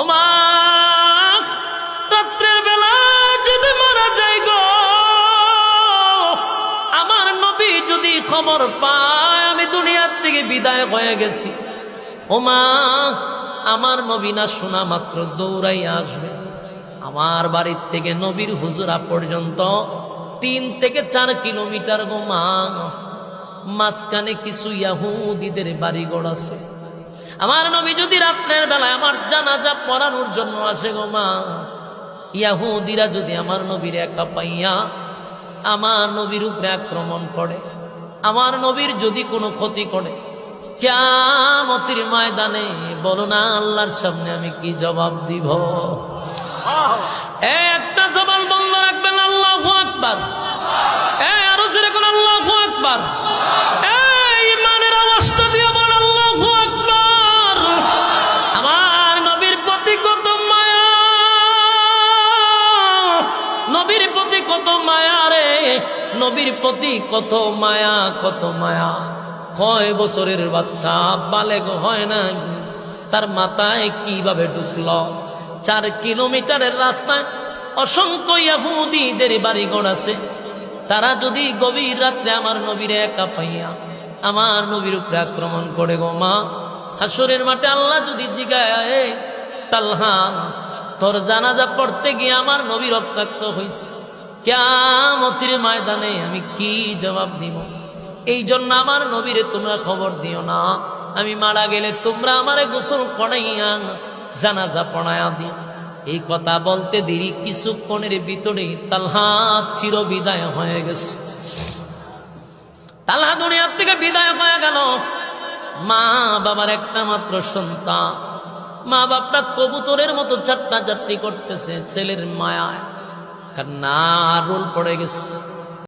অমা রাত্রের যদি মারা যাই গো, আমার নবী যদি খবর পায়, আমি দুনিয়ার থেকে বিদায় হয়ে গেছি। ওমা আমার নবী না শোনা মাত্র দৌড়াই আসবে। আমার বাড়ির থেকে নবীর হুজুরা পর্যন্ত তিন থেকে চার কিলোমিটার গো মা মাঝখানে কিছু ইয়াহুদিদের বাড়িঘর আছে। আমার নবী যদি রাত্রের বেলায় আমার জানাজা পড়ানোর জন্য আসে গো মা, ইয়াহুদিরা যদি আমার নবীর একা পাইয়া আমার নবীর উপরে আক্রমণ করে, আমার নবীর যদি কোনো ক্ষতি করে কেমতির ময়দানে বলো না আল্লাহর সামনে আমি কি জবাব দিব? একটা জবান বন্ধ রাখবেন, আল্লাহ আকবার। আরও যেরকম আল্লাহ আকবার। নবীর প্রতি কত মায়া রে? নবীর প্রতি কত মায়া কত মায়া। কয় বছরের বাচ্চা, বালেগ হয় না। তার মাথায় কীভাবে ঢুকল? চার কিলোমিটারের রাস্তায় অসংখ্য ইয়াহুদিদের বাড়িঘর আছে। তারা যদি গভীর রাত্রে আমার নবীর একা পাইয়া আমার নবীর উপরে আক্রমণ করে গো মা, হাসরের মাঠে আল্লাহ যদি জিগায়, তালহা তোর জানাজা পড়তে গিয়ে আমার নবী রক্তাক্ত হয়েছে। কেমতির ময়দানে আমি কি জবাব দিব? এই জন্য আমার নবীরে তোমরা খবর দিও না। আমি মারা গেলে তোমরা আমারে গোসল পড়াইয়া জানাজা পড়াইয়া দিও। এই কথা বলতে দেরি, কিছুক্ষণের ভিতরে তালহা চির বিদায় হয়ে গেছে। তালহা দুনিয়ার থেকে বিদায় হয়ে গেল। মা বাবার একটা মাত্র সন্তান। মা বাপরা কবুতরের মতো চাট্টা চাট্টি করতেছে ছেলের মায়ায়। না রোল পড়ে গেছে।